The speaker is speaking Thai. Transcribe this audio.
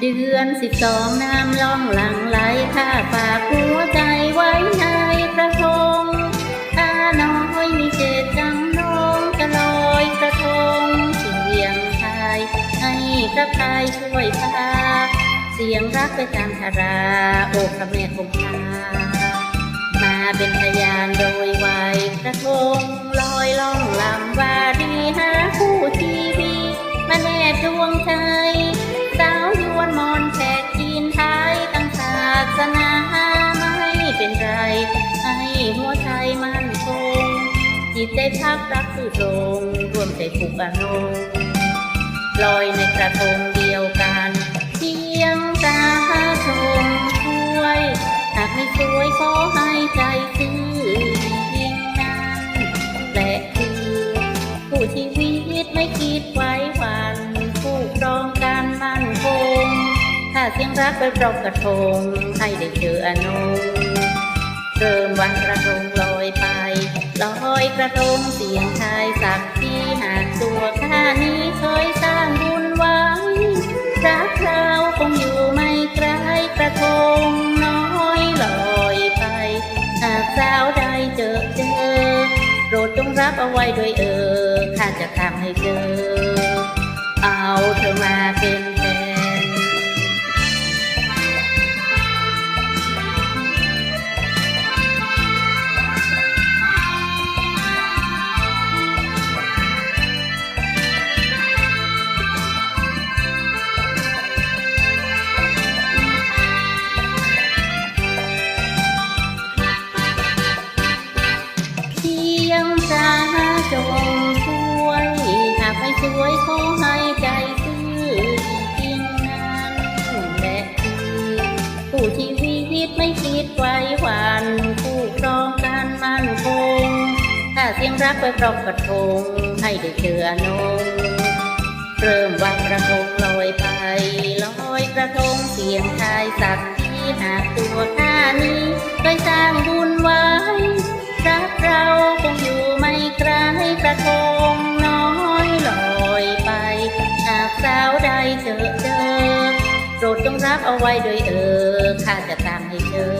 เดือนสิบสองน้ำล่องหลังไหลข้าฝากหัวใจไว้ในกระทงข้าน้อยมีเจตจำนงจะลอยกระทงเสียงไทยให้พระพายช่วยพาเสียงรักไปตามธาราโอ้พระแม่คงคามาเป็นพยานโดยไวกระทงลอยล่องลำวารีหาคู่ชี จิตใจพักรักสื่อตรงรวมใจผูกอนงลอยในกระทงเดียวกันเพียงตาชมช่วยหากไม่สวยขอให้ใจซื่อยิ่งนั้นและคือผู้ชีวิตไม่คิดไว้วันผู้ครองการมั่นคงถ้าเสียงรักไปปรอกกระทงให้ได้เจออนงเริ่มวันกระทงลอยไป ลอยกระทงเสียงชายสักที่หากตัวข้านี้เคยสร้างบุญไว้รักเราคงอยู่ไม่ไกลกระทงน้อยลอยไป หากสาวใดเจอเจอโปรดจงรับเอาไว้ด้วยเออข้าจะทำให้เจอ เอาเธอมาเป็นแฟน ยงตาจงช่วย หากไม่ช่วยขอให้ใจซื่อเพียงนั้นและคือผู้ชีวิตไม่คิดไว้วันผู้ครองการมั่นคง ถ้าเสียงรักไปปรอกกระทงให้ได้เจอนงเริ่มวางกระทงลอยไปลอยกระทงเสียงชายสักที่หากตัวข้านี้เคยสร้างบุญไว โปรดจงรับเอาไว้ด้วยเออข้าจะตามให้เจอเอาเธอ